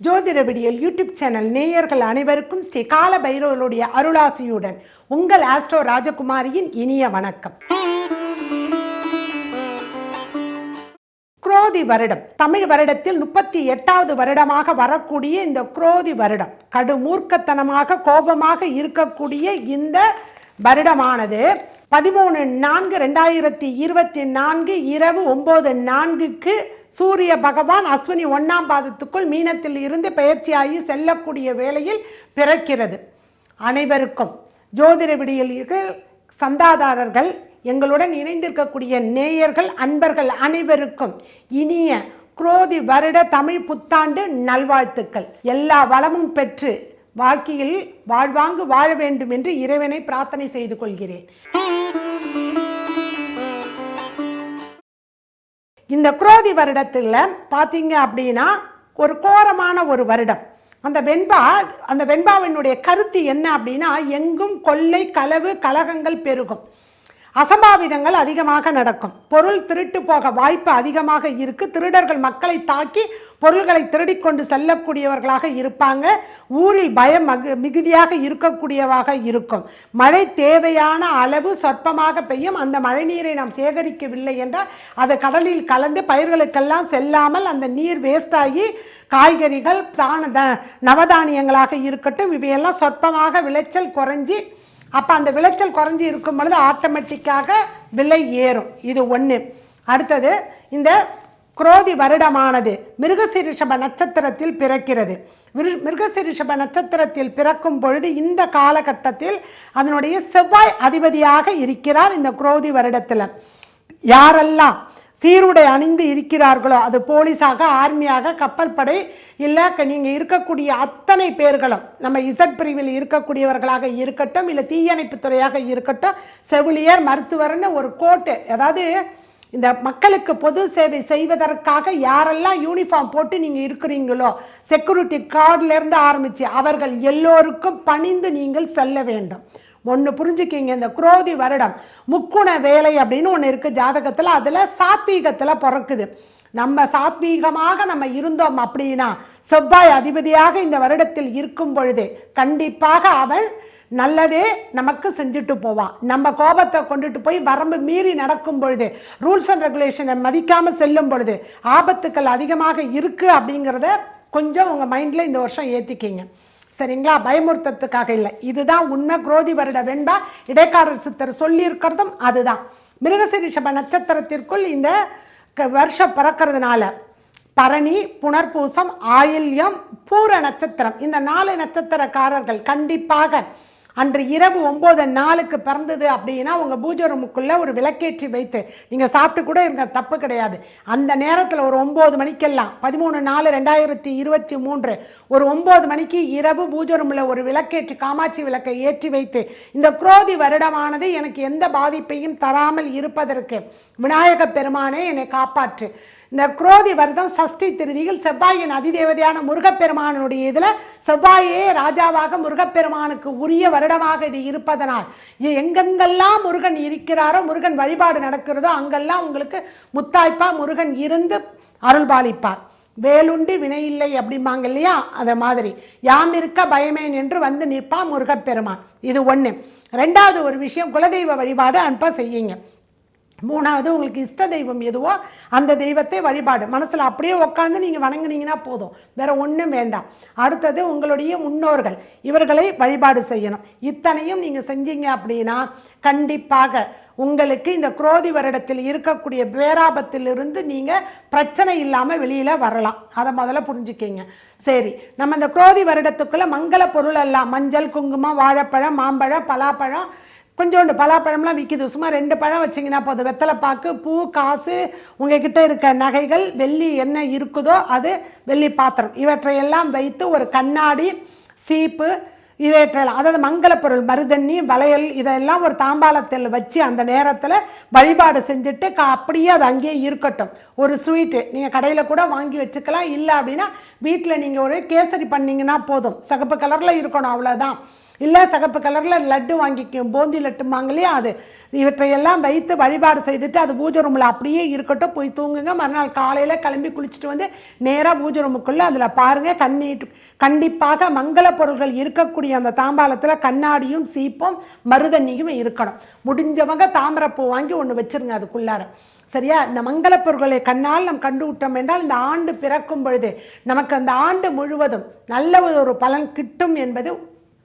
ஜோதிட விடியல் YouTube channel நேயர்கள் அனைவருக்கும் ஸ்ரீ கால பைரவருடைய அருளாசியுடன் உங்கள் ஆஸ்ட்ரோ ராஜகுமாரியின் இனிய வணக்கம். குரோதி வருடம். தமிழ் வருடத்தில் முப்பத்தி எட்டாவது வருடமாக வரக்கூடிய இந்த குரோதி வருடம். கடுமூர்க்கத்தனமாக கோபமாக இருக்கக்கூடிய இந்த வருடமானது பதிமூணு நான்கு ரெண்டாயிரத்தி இருபத்தி நான்கு இரவு ஒம்பது நான்குக்கு சூரிய பகவான் அஸ்வினி ஒன்றாம் பாதத்துக்குள் மீனத்தில் இருந்து பயிற்சியாகி செல்லக்கூடிய வேளையில் பிறக்கிறது. அனைவருக்கும் ஜோதிட விடியலுக்கு சந்தாதாரர்கள் எங்களுடன் இணைந்திருக்கக்கூடிய நேயர்கள் அன்பர்கள் அனைவருக்கும் இனிய குரோதி வருட தமிழ் புத்தாண்டு நல்வாழ்த்துக்கள். எல்லா வளமும் பெற்று வாழ்க்கையில் வாழ்வாங்கு வாழ வேண்டும் என்று இறைவனை பிரார்த்தனை செய்து கொள்கிறேன். இந்த குரோதி வருடத்தில் பார்த்தீங்க அப்படின்னா ஒரு கோரமான ஒரு வருடம். அந்த வெண்பா அந்த வெண்பாவினுடைய கருத்து என்ன அப்படின்னா எங்கும் கொள்ளை களவு கலகங்கள் பெருகும். அசம்பாவிதங்கள் அதிகமாக நடக்கும். பொருள் திருட்டு போக வாய்ப்பு அதிகமாக இருக்கு. திருடர்கள் மக்களை தாக்கி பொருள்களை திருடிக்கொண்டு செல்லக்கூடியவர்களாக இருப்பாங்க. ஊரில் பயம் மகு மிகுதியாக இருக்கக்கூடியவாக இருக்கும். மழை தேவையான அளவு சொற்பமாக பெய்யும். அந்த மழை நீரை நாம் சேகரிக்கவில்லை என்றால் அது கடலில் கலந்து பயிர்களுக்கெல்லாம் செல்லாமல் அந்த நீர் வேஸ்டாகி காய்கறிகள் தான த நவதானியங்களாக இருக்கட்டும். இவையெல்லாம் சொற்பமாக விளைச்சல் குறைஞ்சி அப்போ அந்த விளைச்சல் குறைஞ்சி இருக்கும் பொழுது ஆட்டோமேட்டிக்காக விலை ஏறும். இது ஒன்று அடுத்தது இந்த குரோதி வருடமானது மிருகசிரிஷப நட்சத்திரத்தில் பிறக்கிறது. மிரு- மிருகசிரிஷப நட்சத்திரத்தில் பிறக்கும் பொழுது இந்த காலகட்டத்தில் அதனுடைய செவ்வாய் அதிபதியாக இருக்கிறார் இந்த குரோதி வருடத்தில். யாரெல்லாம் சீருடை அணிந்து இருக்கிறார்களோ அது போலீஸாக ஆர்மியாக கப்பல் படை இல்லை நீங்கள் இருக்கக்கூடிய அத்தனை பேர்களும் நம்ம இசட் பிரிவில் இருக்கக்கூடியவர்களாக இருக்கட்டும் இல்லை தீயணைப்புத்துறையாக இருக்கட்டும் செவிலியர் மருத்துவர்னு ஒரு கோட்டு அதாவது இந்த மக்களுக்கு பொது சேவை செய்வதற்காக யாரெல்லாம் யூனிஃபார்ம் போட்டு நீங்கள் இருக்கிறீங்களோ செக்யூரிட்டி கார்டிலேருந்து ஆரம்பித்து அவர்கள் எல்லோருக்கும் பணிந்து நீங்கள் செல்ல வேண்டும். ஒன்று புரிஞ்சுக்கிங்க இந்த குரோதி வருடம். முக்குண வேலை அப்படின்னு ஒன்று இருக்குது ஜாதகத்தில் அதில் சாத்வீகத்தில் பிறக்குது. நம்ம சாத்வீகமாக நம்ம இருந்தோம் அப்படின்னா செவ்வாய் அதிபதியாக இந்த வருடத்தில் இருக்கும் பொழுதே கண்டிப்பாக அவன் நல்லதே நமக்கு செஞ்சுட்டு போவான் நம்ம கோபத்தை கொண்டுட்டு போய் வரம்பு மீறி நடக்கும் பொழுது ரூல்ஸ் அண்ட் ரெகுலேஷனை மதிக்காமல் செல்லும் பொழுது ஆபத்துக்கள் அதிகமாக இருக்குது அப்படிங்கிறத கொஞ்சம் உங்கள் மைண்டில் இந்த வருஷம் ஏற்றிக்கிங்க சரிங்களா? பயமுறுத்தத்துக்காக இல்லை. இதுதான் உண்மை. குரோதி வருட வெண்பா இடைக்காரர் சித்தர் சொல்லியிருக்கிறதும் அதுதான். மிருகசிரிஷப நட்சத்திரத்திற்குள் இந்த க- வருஷம் பிறக்கிறதுனால பரணி புனர்பூசம் ஆயில்யம் பூர நட்சத்திரம். இந்த நாலு நட்சத்திரக்காரர்கள் கண்டிப்பாக அன்று இரவு ஒம்பது நாளுக்கு பிறந்தது அப்படின்னா உங்கள் பூஜை ரூமுக்குள்ளே ஒரு விளக்கேற்றி வைத்து நீங்கள் சாப்பிட்டு கூட இருங்க தப்பு கிடையாது. அந்த நேரத்தில் ஒரு ஒம்பது மணிக்கெல்லாம் பதிமூணு நாலு ரெண்டாயிரத்தி இருபத்தி மூன்று ஒரு ஒம்பது மணிக்கு இரவு பூஜை ரூமில் ஒரு விளக்கேற்றி காமாட்சி விளக்கை ஏற்றி வைத்து இந்த குரோதி வருடமானது எனக்கு எந்த பாதிப்பையும் தராமல் இருப்பதற்கு விநாயக பெருமானே என்னை காப்பாற்று. இந்த குரோதி வருடம் சஷ்டி திருதியில் செவ்வாயின் அதிதேவதையான முருகப்பெருமானுடைய இதில் செவ்வாயே ராஜாவாக முருகப்பெருமானுக்கு உரிய வருடமாக இது இருப்பதனால் எங்கெங்கெல்லாம் முருகன் இருக்கிறாரோ முருகன் வழிபாடு நடக்கிறதோ அங்கெல்லாம் உங்களுக்கு முத்தாய்ப்பா முருகன் இருந்து அருள்பாலிப்பார் வேலுண்டு வினையில்லை அப்படிம்பாங்க இல்லையா? அதை மாதிரி. யாம் இருக்க பயமேன் என்று வந்து நிற்பான் முருகப்பெருமான். இது ஒன்று ரெண்டாவது ஒரு விஷயம் குலதெய்வ வழிபாடு அன்பா செய்யுங்க. மூணாவது உங்களுக்கு இஷ்ட தெய்வம் எதுவோ அந்த தெய்வத்தை வழிபாடு. மனசில் அப்படியே உட்காந்து நீங்கள் வணங்குனீங்கன்னா போதும். வேற ஒன்றும் வேண்டாம். அடுத்தது உங்களுடைய முன்னோர்கள். இவர்களை வழிபாடு செய்யணும். இத்தனையும் நீங்கள் செஞ்சீங்க அப்படின்னா கண்டிப்பாக உங்களுக்கு இந்த குரோதி வருடத்தில் இருக்கக்கூடிய பேராபத்திலிருந்து நீங்கள் பிரச்சனை இல்லாமல் வெளியில் வரலாம். அதை முதல்ல புரிஞ்சுக்கிங்க. சரி நம்ம இந்த குரோதி வருடத்துக்குள்ளே மங்கள பொருள் எல்லாம். மஞ்சள் குங்குமம் வாழைப்பழம் மாம்பழம் பலாப்பழம் கொஞ்சோண்டு பலாப்பழம்லாம் விற்கிது சும்மா ரெண்டு பழம் வச்சிங்கன்னா போதும். வெத்தலைப்பாக்கு பூ காசு உங்ககிட்ட இருக்க நகைகள் வெள்ளி என்ன இருக்குதோ அது வெள்ளி பாத்திரம். இவற்றையெல்லாம் வைத்து ஒரு கண்ணாடி சீப்பு இவற்றெல்லாம் அதாவது மங்களப்பொருள் மருதண்ணி வளையல் இதெல்லாம் ஒரு தாம்பாளத்தில் வச்சு அந்த நேரத்தில் வழிபாடு செஞ்சுட்டு கா அப்படியே அது அங்கேயே இருக்கட்டும். ஒரு ஸ்வீட்டு. நீங்கள் கடையில் கூட வாங்கி வச்சுக்கலாம். இல்லை அப்படின்னா வீட்டில் நீங்கள் ஒரு கேசரி பண்ணிங்கன்னா போதும். சிகப்பு கலரில் இருக்கணும் அவ்வளோதான் இல்லை சகப்பு கலரில் லட்டு வாங்கிக்கும் பூந்தி லட்டுமாங்க இல்லையா அது. இவற்றையெல்லாம் வைத்து வழிபாடு செய்துட்டு அது பூஜை ரூமில் அப்படியே இருக்கட்டும் போய் தூங்குங்க. மறுநாள் காலையில் கிளம்பி குளிச்சுட்டு வந்து நேராக பூஜை ரூமுக்குள்ளே அதில் பாருங்கள் கண்ணீட்டு கண்டிப்பாக மங்கள பொருள்கள் இருக்கக்கூடிய அந்த தாம்பாளத்தில் கண்ணாடியும் சீப்பும் மருதண்ணியும் இருக்கணும். முடிஞ்சவங்க தாமரப்பூ வாங்கி ஒன்று வச்சுருங்க அதுக்குள்ளார. சரியா? இந்த மங்கள பொருள்களை கண்ணால் நாம் கண்டு விட்டோம் என்றால் இந்த ஆண்டு பிறக்கும் பொழுது நமக்கு அந்த ஆண்டு முழுவதும் நல்ல ஒரு பலன் கிட்டும் என்பது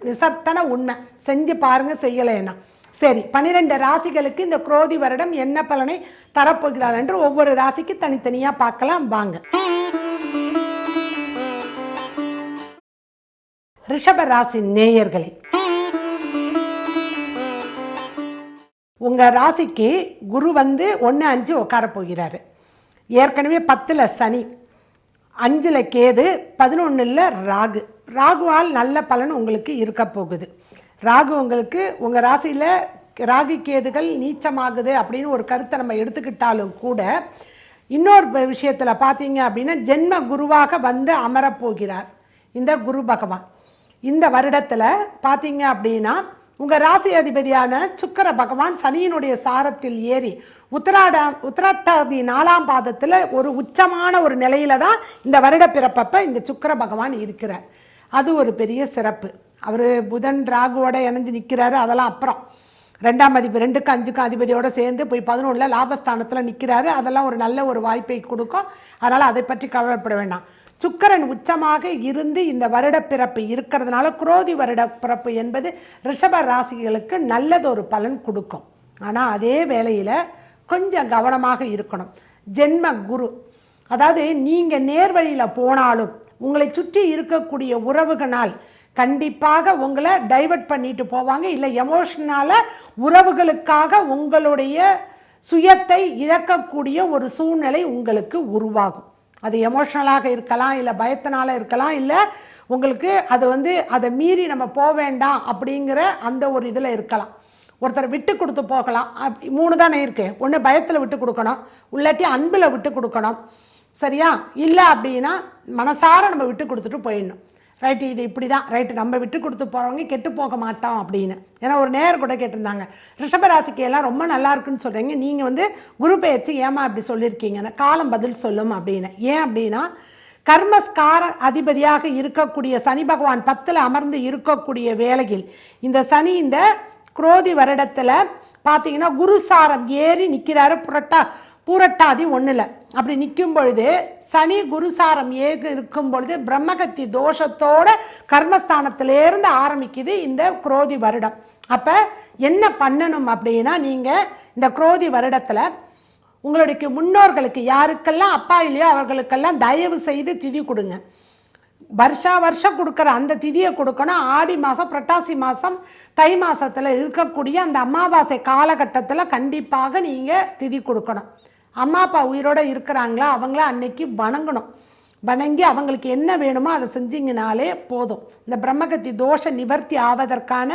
நிசத்தன உண்மை. செஞ்சு பாருங்கள் செய்யலைன்னா. சரி பன்னிரெண்டு ராசிகளுக்கு இந்த குரோதி வருடம் என்ன பலனை தரப்போகிறாள் என்று ஒவ்வொரு ராசிக்கு தனித்தனியாக பார்க்கலாம். வாங்க. ரிஷப ராசி நேயர்களே உங்கள் ராசிக்கு குரு வந்து ஒன்று அஞ்சு உட்கார போகிறாரு. ஏற்கனவே பத்தில் சனி அஞ்சில் கேது பதினொன்றில் ராகு. ராகுவால் நல்ல பலன் உங்களுக்கு இருக்க போகுது. ராகு உங்களுக்கு உங்கள் ராசியில் ராகு கேதுகள் நீச்சமாகுது அப்படின்னு ஒரு கருத்தை நம்ம எடுத்துக்கிட்டாலும் கூட இன்னொரு விஷயத்தில் பார்த்தீங்க அப்படின்னா ஜென்ம குருவாக வந்து அமரப்போகிறார் இந்த குரு பகவான். இந்த வருடத்தில் பார்த்தீங்க அப்படின்னா உங்கள் ராசி அதிபதியான சுக்கர பகவான் சனியினுடைய சாரத்தில் ஏறி உத்தராட உத்தராட்டாதி நாலாம் பாதத்தில் ஒரு உச்சமான ஒரு நிலையில தான் இந்த வருட பிறப்பப்ப இந்த சுக்கர பகவான் இருக்கிறார். அது ஒரு பெரிய சிறப்பு. அவர் புதன் ராகுவோட இணைஞ்சு நிற்கிறாரு அதெல்லாம் அப்புறம். ரெண்டாம் அதிபதி ரெண்டுக்கும் அஞ்சுக்கும் அதிபதியோடு சேர்ந்து போய் பதினொன்றில் லாபஸ்தானத்தில் நிற்கிறாரு அதெல்லாம் ஒரு நல்ல ஒரு வாய்ப்பை கொடுக்கும். அதனால் அதை பற்றி கவலைப்பட வேண்டாம். சுக்கரன் உச்சமாக இருந்து இந்த வருட பிறப்பு இருக்கிறதுனால குரோதி வருட பிறப்பு என்பது ரிஷப ராசிகளுக்கு நல்லதொரு பலன் கொடுக்கும். ஆனால் அதே வேளையில் கொஞ்சம் கவனமாக இருக்கணும். ஜென்ம குரு. அதாவது நீங்கள் நேர்வழியில் போனாலும் உங்களை சுற்றி இருக்கக்கூடிய உறவுகளால் கண்டிப்பாக உங்களை டைவர்ட் பண்ணிட்டு போவாங்க. இல்லை எமோஷனால் உறவுகளுக்காக உங்களுடைய சுயத்தை இழக்கக்கூடிய ஒரு சூழ்நிலை உங்களுக்கு உருவாகும். அது எமோஷ்னலாக இருக்கலாம் இல்லை பயத்தினால இருக்கலாம் இல்லை உங்களுக்கு அது வந்து அதை மீறி நம்ம போக வேண்டாம் அப்படிங்கிற அந்த ஒரு இதில் இருக்கலாம். ஒருத்தர் விட்டு கொடுத்து போகலாம். அப்படி மூணு தானே இருக்குது ஒன்று பயத்தில் விட்டு கொடுக்கணும். இல்லாட்டி அன்பில் விட்டு கொடுக்கணும். சரியா? இல்லை அப்படின்னா மனசார நம்ம விட்டு கொடுத்துட்டு போயிடணும். ரைட்டு இது இப்படி தான் ரைட்டு நம்ம விட்டு கொடுத்து போகிறவங்க கெட்டு போக மாட்டோம் அப்படின்னு. ஏன்னா ஒரு நேர் கூட கேட்டிருந்தாங்க ரிஷபராசிக்கு எல்லாம் ரொம்ப நல்லா இருக்குன்னு சொல்கிறீங்க நீங்கள் வந்து குரு பெயர்ச்சி ஏமா அப்படி சொல்லியிருக்கீங்கன்னு காலம் பதில் சொல்லும் அப்படின்னு. ஏன் அப்படின்னா கர்மஸ்கார அதிபதியாக இருக்கக்கூடிய சனி பகவான் பத்தில் அமர்ந்து இருக்கக்கூடிய வேலையில் இந்த சனி இந்த குரோதி வருடத்தில் பார்த்தீங்கன்னா குருசாரம் ஏறி நிற்கிறாரு புரட்டா. பூரட்டாதி ஒன்றில் அப்படி நிற்கும் பொழுது சனி குருசாரம் ஏக இருக்கும் பொழுது பிரம்மகத்தி தோஷத்தோட கர்மஸ்தானத்திலேருந்து ஆரம்பிக்குது இந்த குரோதி வருடம். அப்போ என்ன பண்ணணும் அப்படின்னா நீங்கள் இந்த குரோதி வருடத்தில் உங்களுடைய முன்னோர்களுக்கு யாருக்கெல்லாம் அப்பா இல்லையோ அவர்களுக்கெல்லாம் தயவு செய்து திதி கொடுங்க. வருஷா வருஷம் கொடுக்குற அந்த திதியை கொடுக்கணும். ஆடி மாதம் புரட்டாசி மாதம் தை மாதத்தில் இருக்கக்கூடிய அந்த அமாவாசை காலகட்டத்தில் கண்டிப்பாக நீங்கள் திதி கொடுக்கணும். அம்மா அப்பா உயிரோடு இருக்கிறாங்களா? அவங்கள அன்னைக்கு வணங்கணும். வணங்கி அவங்களுக்கு என்ன வேணுமோ அதை செஞ்சிங்கனாலே போதும். இந்த பிரம்மகத்தி தோஷ நிவர்த்தி ஆவதற்கான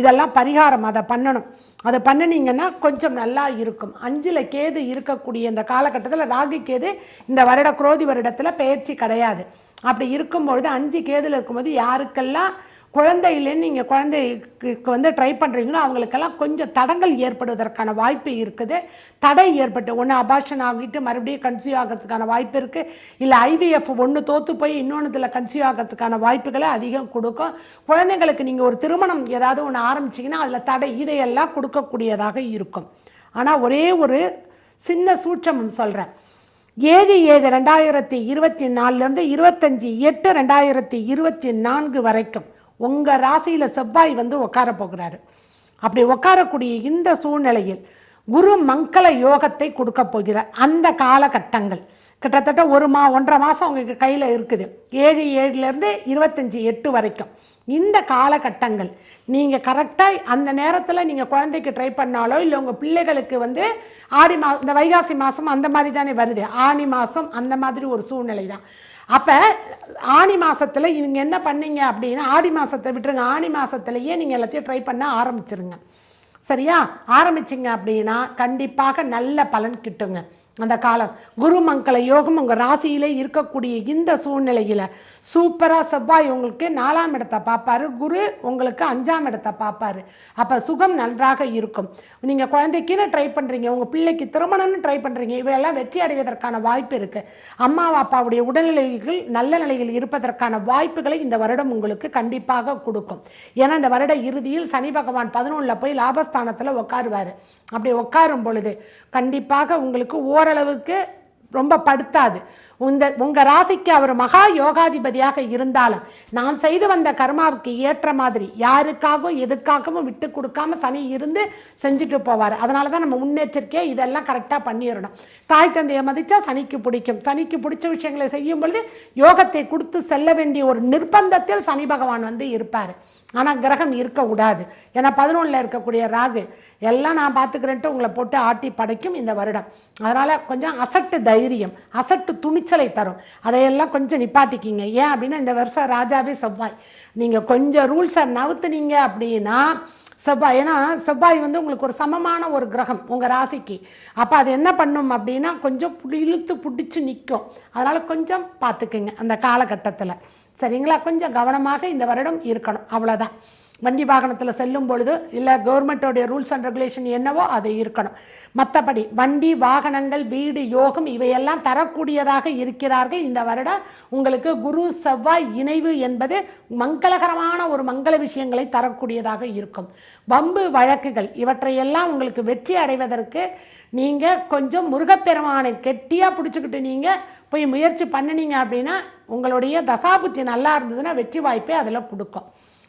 இதெல்லாம் பரிகாரம் அதை பண்ணணும். அதை பண்ணினீங்கன்னா கொஞ்சம் நல்லா இருக்கும். அஞ்சில் கேது இருக்கக்கூடிய இந்த காலகட்டத்தில் ராகு கேது இந்த வருட குரோதி வருடத்தில் பயிற்சி கிடையாது. அப்படி இருக்கும்பொழுது அஞ்சு கேதில் இருக்கும்போது யாருக்கெல்லாம் குழந்தையிலே நீங்கள் குழந்தைக்கு வந்து ட்ரை பண்ணுறீங்களோ அவங்களுக்கெல்லாம் கொஞ்சம் தடங்கள் ஏற்படுவதற்கான வாய்ப்பு இருக்குது. தடை ஏற்பட்டு ஒன்று அபாஷன் ஆகிட்டு மறுபடியும் கன்சியூவ் ஆகிறதுக்கான வாய்ப்பு இருக்குது இல்லை ஐவிஎஃப் ஒன்று தோற்று போய் இன்னொன்றுத்தில் கன்சியூவ் ஆகிறதுக்கான வாய்ப்புகளை அதிகம் கொடுக்கும். குழந்தைங்களுக்கு நீங்கள் ஒரு திருமணம் ஏதாவது ஒன்று ஆரம்பிச்சிங்கன்னா அதில் தடை இதையெல்லாம் கொடுக்கக்கூடியதாக இருக்கும். ஆனால் ஒரே ஒரு சின்ன சூட்சம் சொல்கிறேன் ஏழு ஏழு ரெண்டாயிரத்தி இருபத்தி நாலுலேருந்து இருபத்தஞ்சி எட்டு ரெண்டாயிரத்தி இருபத்தி நான்கு வரைக்கும் உங்கள் ராசியில் செவ்வாய் வந்து உட்கார போகிறாரு. அப்படி உட்காரக்கூடிய இந்த சூழ்நிலையில் குரு மங்கள யோகத்தை கொடுக்க போகிறார். அந்த காலகட்டங்கள். கிட்டத்தட்ட ஒரு மா ஒன்றரை மாதம் உங்களுக்கு கையில் இருக்குது. ஏழு ஏழுலேருந்து இருபத்தஞ்சி எட்டு வரைக்கும். இந்த காலகட்டங்கள். நீங்கள் கரெக்டாக அந்த நேரத்தில் நீங்கள் குழந்தைக்கு ட்ரை பண்ணாலோ இல்லை உங்கள் பிள்ளைகளுக்கு வந்து ஆடி மா இந்த வைகாசி மாதம் அந்த மாதிரி தானே வருது. ஆனி மாதம் அந்த மாதிரி ஒரு சூழ்நிலை தான் அப்போ ஆனி மாதத்தில் நீங்கள் என்ன பண்ணீங்க அப்படின்னா ஆடி மாதத்தை விட்டுருங்க. ஆனி மாதத்துலேயே நீங்கள் எல்லாத்தையும் ட்ரை பண்ண ஆரம்பிச்சிருங்க. சரியா? ஆரம்பிச்சிங்க அப்படின்னா கண்டிப்பாக நல்ல பலன் கிட்டுங்க. அந்த காலம். குரு மங்கள யோகம் உங்கள் ராசியிலே இருக்கக்கூடிய இந்த சூழ்நிலையில் சூப்பராக செவ்வாய் உங்களுக்கு நாலாம் இடத்தை பார்ப்பாரு. குரு உங்களுக்கு அஞ்சாம் இடத்தை பார்ப்பாரு. அப்போ சுகம் நன்றாக இருக்கும். நீங்கள் குழந்தைக்குன்னு ட்ரை பண்ணுறீங்க உங்கள் பிள்ளைக்கு திருமணம்னு ட்ரை பண்ணுறீங்க இவையெல்லாம் வெற்றி அடைவதற்கான வாய்ப்பு இருக்குது அம்மா அப்பாவுடைய உடல்நிலைகள் நல்ல நிலையில் இருப்பதற்கான வாய்ப்புகளை இந்த வருடம் உங்களுக்கு கண்டிப்பாக கொடுக்கும். ஏன்னா இந்த வருட இறுதியில் சனி பகவான் பதினொன்றில் போய் லாபஸ்தானத்தில் உட்காருவார் அப்படி உட்காரும் பொழுது கண்டிப்பாக உங்களுக்கு ஓ ஓரளவுக்கு ரொம்ப படுத்தாது. இந்த உங்கள் ராசிக்கு அவர் மகா யோகாதிபதியாக இருந்தாலும் நாம் செய்து வந்த கர்மாவுக்கு ஏற்ற மாதிரி யாருக்காகவும் எதுக்காகவும் விட்டு கொடுக்காம சனி இருந்து செஞ்சுட்டு போவார். அதனால தான் நம்ம முன்னெச்சரிக்கையாக இதெல்லாம் கரெக்டாக பண்ணிடணும். தாய் தந்தையை மதித்தா சனிக்கு பிடிக்கும். சனிக்கு பிடிச்ச விஷயங்களை செய்யும் பொழுது யோகத்தை கொடுத்து செல்ல வேண்டிய ஒரு நிர்பந்தத்தில் சனி பகவான் வந்து இருப்பார். ஆனால் கிரகம் இருக்கக்கூடாது ஏன்னா பதினொன்றில் இருக்கக்கூடிய ராகு எல்லாம் நான் பார்த்துக்கிறேன்ட்டு உங்களை போட்டு ஆட்டி படைக்கும் இந்த வருடம். அதனால் கொஞ்சம் அசட்டு தைரியம் அசட்டு துணிச்சலை தரும். அதையெல்லாம் கொஞ்சம் நிப்பாட்டிக்கிங்க. ஏன் அப்படின்னா இந்த வருஷம் ராஜாவே செவ்வாய். நீங்கள் கொஞ்சம் ரூல்ஸை நவுத்துனீங்க அப்படின்னா செவ்வாய். ஏன்னா செவ்வாய் வந்து உங்களுக்கு ஒரு சமமான ஒரு கிரகம் உங்கள் ராசிக்கு. அப்போ அது என்ன பண்ணும் அப்படின்னா கொஞ்சம் இழுத்து பிடிச்சி நிற்கும் அதனால் கொஞ்சம் பார்த்துக்குங்க அந்த காலகட்டத்தில். சரிங்களா? கொஞ்சம் கவனமாக இந்த வருடம் இருக்கணும். அவ்வளோதான் வண்டி வாகனத்தில் செல்லும் பொழுது இல்லை கவர்மெண்ட்டோடைய ரூல்ஸ் அண்ட் ரெகுலேஷன் என்னவோ அது இருக்கணும். மற்றபடி வண்டி வாகனங்கள் வீடு யோகம் இவையெல்லாம் தரக்கூடியதாக இருக்கிறார்கள் இந்த வருடம் உங்களுக்கு குரு செவ்வாய் இணைவு என்பது மங்களகரமான ஒரு மங்கள விஷயங்களை தரக்கூடியதாக இருக்கும். வம்பு வழக்குகள் இவற்றையெல்லாம் உங்களுக்கு வெற்றி அடைவதற்கு நீங்கள் கொஞ்சம் முருகப்பெருமானை கெட்டியாக பிடிச்சிக்கிட்டு நீங்கள் போய் முயற்சி பண்ணினீங்க அப்படின்னா உங்களுடைய தசாபுத்தி நல்லா இருந்ததுன்னா வெற்றி வாய்ப்பே அதில் கொடுக்கும்.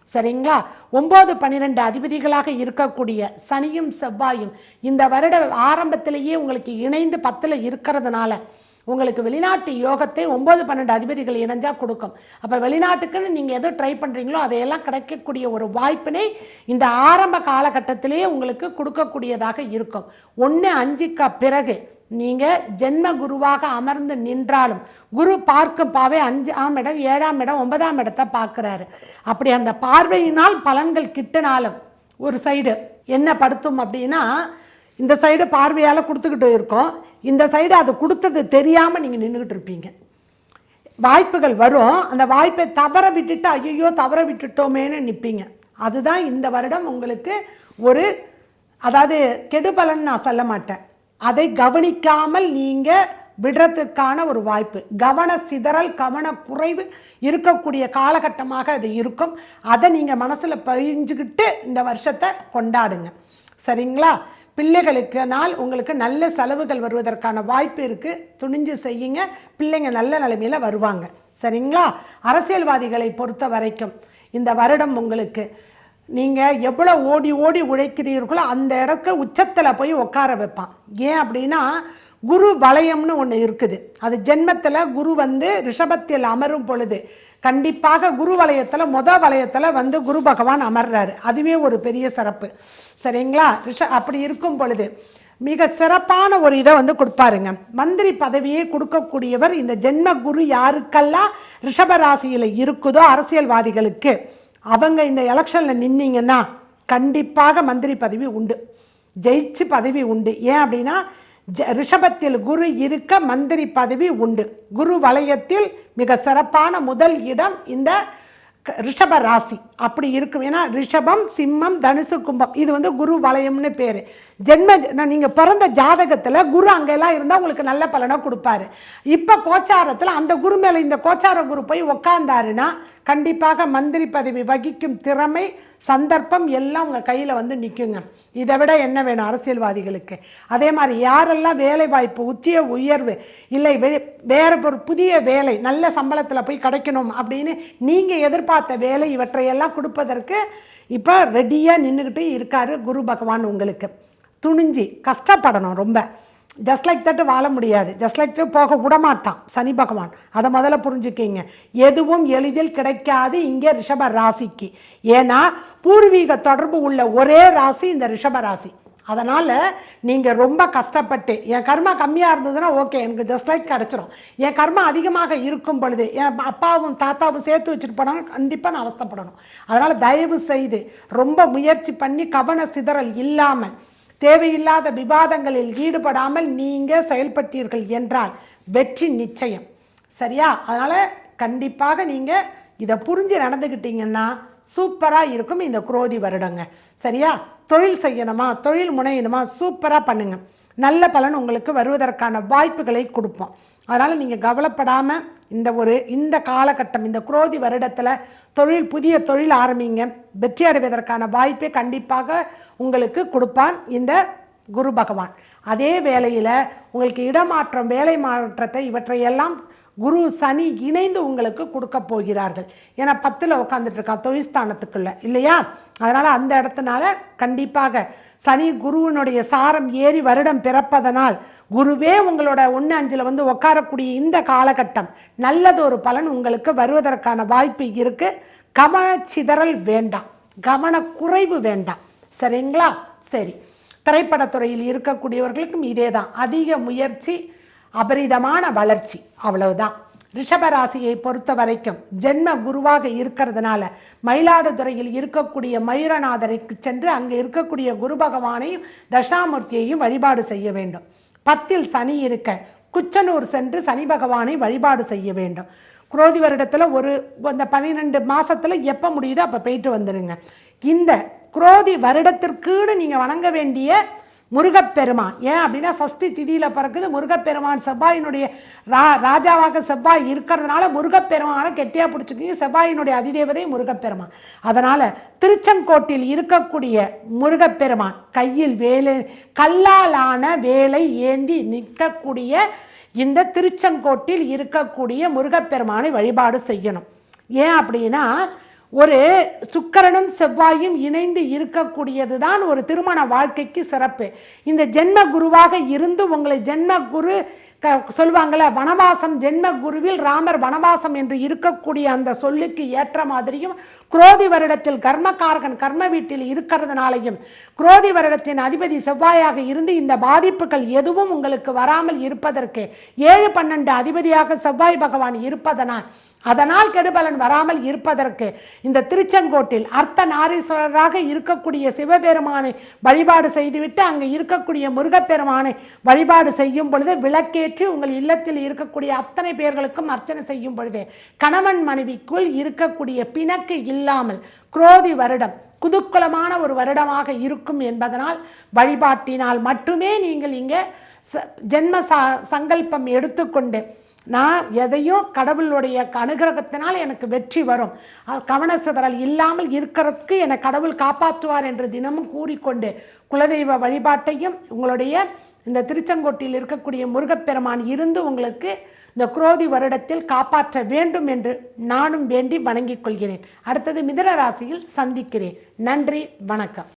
சரிங்களா? ஒம்பது பன்னிரெண்டு அதிபதிகளாக இருக்கக்கூடிய சனியும் செவ்வாயும் இந்த வருட ஆரம்பத்திலேயே உங்களுக்கு இணைந்து பத்தில் இருக்கிறதுனால உங்களுக்கு வெளிநாட்டு யோகத்தை ஒம்பது பன்னெண்டு அதிபதிகள் இணைஞ்சால் கொடுக்கும். அப்போ வெளிநாட்டுக்குன்னு நீங்கள் எதோ ட்ரை பண்ணுறீங்களோ அதையெல்லாம் கிடைக்கக்கூடிய ஒரு வாய்ப்பினை இந்த ஆரம்ப காலகட்டத்திலேயே உங்களுக்கு கொடுக்கக்கூடியதாக இருக்கும். ஒன்று அஞ்சுக்கு பிறகு நீங்கள் ஜென்ம குருவாக அமர்ந்து நின்றாலும் குரு பார்க்கும் பாவை அஞ்சாம் இடம் ஏழாம் இடம் ஒன்பதாம் இடத்தை பார்க்குறாரு. அப்படி அந்த பார்வையினால் பலன்கள் கிட்டினாலும் ஒரு சைடு என்ன படுத்தும் அப்படின்னா இந்த சைடு பார்வையால் கொடுத்துக்கிட்டு இருக்கோம். இந்த சைடு அது கொடுத்தது தெரியாமல் நீங்கள் நின்றுக்கிட்டு இருப்பீங்க. வாய்ப்புகள் வரும். அந்த வாய்ப்பை தவற விட்டுட்டு ஐயோ தவற விட்டுட்டோமேன்னு நிற்பீங்க அதுதான் இந்த வருடம் உங்களுக்கு ஒரு அதாவது கெடுபலன் நான் சொல்ல மாட்டேன். அதை கவனிக்காமல் நீங்கள் விடுறதுக்கான ஒரு வாய்ப்பு. கவன சிதறல் கவன குறைவு இருக்கக்கூடிய காலகட்டமாக அது இருக்கும். அதை நீங்கள் மனசில் பதிஞ்சுக்கிட்டு இந்த வருஷத்தை கொண்டாடுங்க. சரிங்களா? பிள்ளைகளுக்கு நாள் உங்களுக்கு நல்ல செலவுகள் வருவதற்கான வாய்ப்பு இருக்குது துணிஞ்சு செய்யுங்க. பிள்ளைங்க நல்ல நிலைமையில் வருவாங்க. சரிங்களா? அரசியல்வாதிகளை பொறுத்த வரைக்கும் இந்த வருடம் உங்களுக்கு நீங்கள் எவ்வளோ ஓடி ஓடி உழைக்கிறீர்களோ அந்த இடத்த உச்சத்தில் போய் உட்கார வைப்பான். ஏன் அப்படின்னா குரு வளையம்னு ஒன்று இருக்குது. அது ஜென்மத்தில் குரு வந்து ரிஷபத்தில் அமரும் பொழுது கண்டிப்பாக குரு வலயத்தில் மொத வலயத்தில் வந்து குரு பகவான் அமர்றாரு. அதுவே ஒரு பெரிய சிறப்பு. சரிங்களா? ரிஷ அப்படி இருக்கும் பொழுது மிக சிறப்பான ஒரு இதை வந்து கொடுப்பாருங்க. மந்திரி பதவியை கொடுக்கக்கூடியவர் இந்த ஜென்ம குரு யாருக்கெல்லாம் ரிஷபராசியில் இருக்குதோ அரசியல்வாதிகளுக்கு அவங்க இந்த எலெக்ஷனில் நின்னீங்கன்னா கண்டிப்பாக மந்திரி பதவி உண்டு. ஜெயிச்சு பதவி உண்டு. ஏன் அப்படின்னா ஜ ரிஷபத்தில் குரு இருக்க மந்திரி பதவி உண்டு. குரு வலயத்தில் மிக சிறப்பான முதல் இடம் இந்த ரிஷப ராசி. அப்படி இருக்கும். ஏன்னா ரிஷபம் சிம்மம் தனுசு கும்பம். இது வந்து குரு வளையம்னு பேர். ஜென்ம நீங்கள் பிறந்த ஜாதகத்தில் குரு அங்கெல்லாம் இருந்தால் உங்களுக்கு நல்ல பலனை கொடுப்பாரு. இப்போ கோச்சாரத்தில் அந்த குரு மேலே இந்த கோச்சார குரு போய் உக்காந்தாருன்னா கண்டிப்பாக மந்திரி பதவி வகிக்கும் திறமை சந்தர்ப்பம் எல்லாம் உங்கள் கையில் வந்து நிற்குங்க இதை விட என்ன வேணும் அரசியல்வாதிகளுக்கு? அதே மாதிரி யாரெல்லாம் வேலை வாய்ப்பு உத்திய உயர்வு இல்லை வே வேறு ஒரு புதிய வேலை நல்ல சம்பளத்தில் போய் கிடைக்கணும் அப்படின்னு நீங்கள் எதிர்பார்த்த வேலை இவற்றையெல்லாம் கொடுப்பதற்கு இப்போ ரெடியாக நின்றுக்கிட்டு இருக்காரு குரு பகவான் உங்களுக்கு. துணிஞ்சு கஷ்டப்படணும் ரொம்ப. ஜஸ்ட் லைக் தட்டு வாழ முடியாது. ஜஸ்ட் லைக் போக விடமாட்டான். சனி பகவான். அதை முதல்ல புரிஞ்சுக்கிங்க. எதுவும் எளிதில் கிடைக்காது இங்கே ரிஷப ராசிக்கு. ஏன்னா பூர்வீக தொடர்பு உள்ள ஒரே ராசி இந்த ரிஷப ராசி. அதனால் நீங்கள் ரொம்ப கஷ்டப்பட்டு என் கர்மா கம்மியாக இருந்ததுன்னா ஓகே எனக்கு ஜஸ்ட் லைக் கிடச்சிரும். என் கர்மா அதிகமாக இருக்கும் பொழுது என் அப்பாவும் தாத்தாவும் சேர்த்து வச்சுட்டு போனாலும் கண்டிப்பாக நான் அவஸ்தைப்படணும். அதனால் தயவு செய்து ரொம்ப முயற்சி பண்ணி கவன சிதறல் இல்லாமல் தேவையில்லாத விவாதங்களில் ஈடுபடாமல் நீங்கள் செயல்பட்டீர்கள் என்றால் வெற்றி நிச்சயம். சரியா? அதனால் கண்டிப்பாக நீங்கள் இதை புரிஞ்சு நடந்துக்கிட்டீங்கன்னா சூப்பராக இருக்கும் இந்த குரோதி வருடங்க. சரியா? தொழில் செய்யணுமா? தொழில் முனையணுமா? சூப்பராக பண்ணுங்கள் நல்ல பலன் உங்களுக்கு வருவதற்கான வாய்ப்புகளை கொடுப்போம். அதனால் நீங்கள் கவலைப்படாமல் இந்த ஒரு இந்த காலகட்டம் இந்த குரோதி வருடத்தில் தொழில் புதிய தொழில் ஆரம்பிங்க. வெற்றி அடைவதற்கான வாய்ப்பை கண்டிப்பாக உங்களுக்கு கொடுப்பான் இந்த குரு பகவான். அதே வேளையில் உங்களுக்கு இடமாற்றம் வேலை மாற்றத்தை இவற்றையெல்லாம் குரு சனி இணைந்து உங்களுக்கு கொடுக்க போகிறார்கள். ஏன்னா பத்தில் உட்காந்துட்டு இருக்கான் தொழில்ஸ்தானத்துக்குள்ள இல்லையா? அதனால் அந்த இடத்துனால கண்டிப்பாக சனி குருவினுடைய சாரம் ஏறி வருடம் பிறப்பதனால் குருவே உங்களோட ஒன்று அஞ்சில் வந்து உட்காரக்கூடிய இந்த காலகட்டம் நல்லதொரு பலன் உங்களுக்கு வருவதற்கான வாய்ப்பு இருக்குது கவனச்சிதறல் வேண்டாம். கவனக்குறைவு வேண்டாம். சரிங்களா? சரி. திரைப்படத்துறையில் இருக்கக்கூடியவர்களுக்கும் இதே தான் அதிக முயற்சி அபரிதமான வளர்ச்சி. அவ்வளவுதான். ரிஷபராசியை பொறுத்த வரைக்கும் ஜென்ம குருவாக இருக்கிறதுனால மயிலாடுதுறையில் இருக்கக்கூடிய மயூரநாதருக்கு சென்று அங்கே இருக்கக்கூடிய குரு பகவானையும் தட்சிணாமூர்த்தியையும் வழிபாடு செய்ய வேண்டும். பத்தில் சனி இருக்க குச்சனூர் சென்று சனி பகவானை வழிபாடு செய்ய வேண்டும். குரோதி வருடத்தில் ஒரு அந்த பன்னிரெண்டு மாதத்தில் எப்போ முடியுதோ அப்போ போயிட்டு வந்துடுங்க இந்த குரோதி வருடத்திற்குன்னு நீங்கள் வணங்க வேண்டிய முருகப்பெருமான். ஏன் அப்படின்னா சஷ்டி திதியில் பிறக்குது முருகப்பெருமான். செவ்வாயினுடைய ரா ராஜாவாக செவ்வாய் இருக்கிறதுனால முருகப்பெருமானை கெட்டியாக பிடிச்சிக்கிங்க செவ்வாயினுடைய அதிதேவதை முருகப்பெருமான். அதனால் திருச்செங்கோட்டில் இருக்கக்கூடிய முருகப்பெருமான் கையில் வேலை கல்லாலான வேலை ஏந்தி நிற்கக்கூடிய இந்த திருச்செங்கோட்டில் இருக்கக்கூடிய முருகப்பெருமானை வழிபாடு செய்யணும். ஏன் அப்படின்னா ஒரு சுக்கரனும் செவ்வாயும் இணைந்து இருக்கக்கூடியது தான் ஒரு திருமண வாழ்க்கைக்கு சிறப்பு. இந்த ஜென்ம குருவாக இருந்து உங்களை ஜென்ம குரு சொல்லுவாங்கள்ல வனவாசம் ஜென்ம குருவில் ராமர் வனவாசம் என்று இருக்கக்கூடிய அந்த சொல்லுக்கு ஏற்ற மாதிரியும் குரோதி வருடத்தில் கர்மக்காரகன் கர்ம வீட்டில் இருக்கிறதுனாலையும் குரோதி வருடத்தின் அதிபதி செவ்வாயாக இருந்து இந்த பாதிப்புகள் எதுவும் உங்களுக்கு வராமல் இருப்பதற்கு ஏழு பன்னெண்டு அதிபதியாக செவ்வாய் பகவான் இருப்பதனால் அதனால் கெடுபலன் வராமல் இருப்பதற்கு இந்த திருச்செங்கோட்டில் அர்த்த நாரீஸ்வரராக இருக்கக்கூடிய சிவபெருமானை வழிபாடு செய்துவிட்டு அங்கே இருக்கக்கூடிய முருகப்பெருமானை வழிபாடு செய்யும் பொழுது விளக்கே விளக்கேற்றி உங்கள் இல்லத்தில் இருக்கக்கூடிய அத்தனை பேர்களுக்கும் அர்ச்சனை செய்யும் பொழுது கணவன் மனைவிக்குள் இருக்கக்கூடிய பிணக்கு இல்லாமல் குரோதி வருடம் குதுக்குலமான ஒரு வருடமாக இருக்கும் என்பதனால் வழிபாட்டினால் மட்டுமே நீங்கள் இங்கே ச- ஜென்ம ச சங்கல்பம் எடுத்துக்கொண்டு நான் எதையும் கடவுளுடைய அனுகிரகத்தினால் எனக்கு வெற்றி வரும். கவனசிதறல் இல்லாமல் இருக்கிறதுக்கு என்னை கடவுள் காப்பாற்றுவார் என்று தினமும் கூறிக்கொண்டு குலதெய்வ வழிபாட்டையும் உங்களுடைய இந்த திருச்செங்கோட்டில் இருக்கக்கூடிய முருகப்பெருமான் இருந்து உங்களுக்கு இந்த குரோதி வருடத்தில் காப்பாற்ற வேண்டும் என்று நானும் வேண்டி வணங்கிக் கொள்கிறேன். அடுத்தது மிதன ராசியில் சந்திக்கிறேன். நன்றி வணக்கம்.